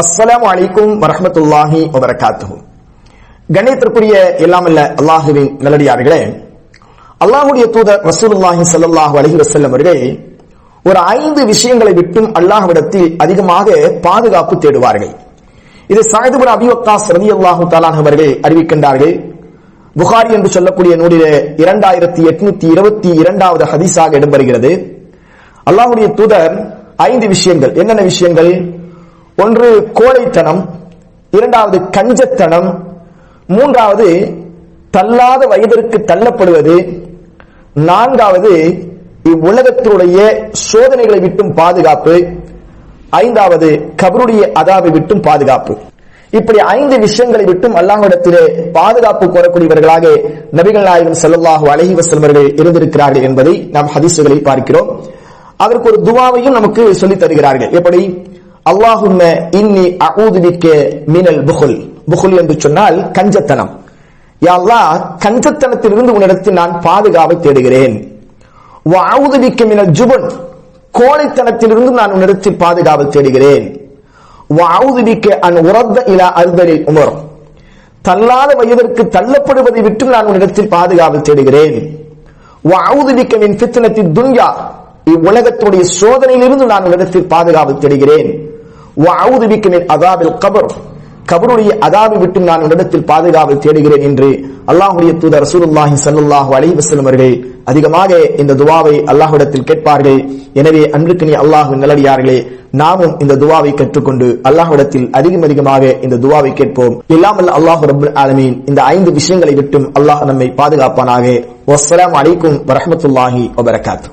அஸ்ஸலாமு அலைக்கும் வரஹ்மத்துல்லாஹி வபரகாத்து கண்ணியத்திற்குரிய எல்லாமல்ல அல்லாஹுவின் நல்லடியார்களே அல்லாஹுடைய தூதர் ரசூலுல்லாஹி ஸல்லல்லாஹு அலஹி வசல்லம் அவர்கள் ஒரு ஐந்து விஷயங்களை விட்டும் அல்லாஹ்விடத்தில் அதிகமாக பாதுகாப்பு தேடுவார்கள். இது சாயதுபுர பின் அபி அல்லாஹு ரலியல்லாஹு அவர்கள் அறிவிக்கின்றார்கள். புகாரி என்று சொல்லக்கூடிய நூலிலே இரண்டாயிரத்தி எட்நூத்தி இருபத்தி இரண்டாவது ஹதீஸாக இடம்பெறுகிறது. அல்லாஹுடைய தூதர் ஐந்து விஷயங்கள் என்னென்ன விஷயங்கள்? ஒன்று கோழைத்தனம் இரண்டாவது கஞ்சத்தனம் மூன்றாவது தள்ளாத வயதிற்கு தள்ளப்படுவது நான்காவது இவ்வுலகத்தினுடைய சோதனைகளை விட்டும் பாதுகாப்பு ஐந்தாவது கபருடைய அதாவை விட்டும் பாதுகாப்பு. இப்படி ஐந்து விஷயங்களை விட்டும் அல்லாஹிடத்திலே பாதுகாப்பு கோரக்கூடியவர்களாக நபிகள் நாயகம் செல்லல்லாஹு அலைஹி வசல்வர்கள் இருந்திருக்கிறார்கள் என்பதை நாம் ஹதீசுகளில் பார்க்கிறோம். அதற்கு ஒரு துவாவையும் நமக்கு சொல்லித் தருகிறார்கள். எப்படி? அல்லாஹும் இன்னி அஊது மினல் புகுல். புகுல் என்று சொன்னால் கஞ்சத்தனம். யாழ்லா அல்லாஹ் கஞ்சத்தனத்திலிருந்து உன்னிடத்தில் நான் பாதுகாவை தேடுகிறேன். வஅஊது மினல் ஜுபன். கோழைத்தனத்திலிருந்து நான் உன்னிடத்தில் பாதுகாவை தேடுகிறேன். வஅஊது பிக்க அன் உரத்த இலா அர்தலில் உமர். தள்ளாத வயதிற்கு தள்ளப்படுவதை விட்டு நான் உன்னிடத்தில் பாதுகாவல் தேடுகிறேன். வஅஊது மின் பித்தனத்தின் துன்யா. இவ்வுலகத்துடைய சோதனையிலிருந்து நான் உன்னிடத்தில் பாதுகாவல் தேடுகிறேன். அதாபில் கபர் கபருடைய அதாபை விட்டு நான் உன்னிடத்தில் பாதுகாவல் தேடுகிறேன் என்று அல்லாஹுடைய தூதர் ரசூலுல்லாஹி சல்லுல்லாஹு அலைஹி வஸல்லம் அவர்கள் அதிகமாக இந்த துவாவை அல்லாஹ்விடத்தில் கேட்பார்கள். எனவே அன்றுக்கு நீ அல்லாஹ்வின் நல்லடியார்களே நாமும் இந்த துவாவை கற்றுக்கொண்டு அல்லாஹ்விடத்தில் அதிகம் அதிகமாக இந்த துவாவை கேட்போம். இல்லாமல் அல்லாஹ் ரபுல் ஆலமீன் இந்த ஐந்து விஷயங்களை விட்டும் அல்லாஹ் நம்மை பாதுகாப்பானாக. வஸ்ஸலாமு அலைக்கும் வரஹ்மத்துல்லாஹி வபரகாத்து.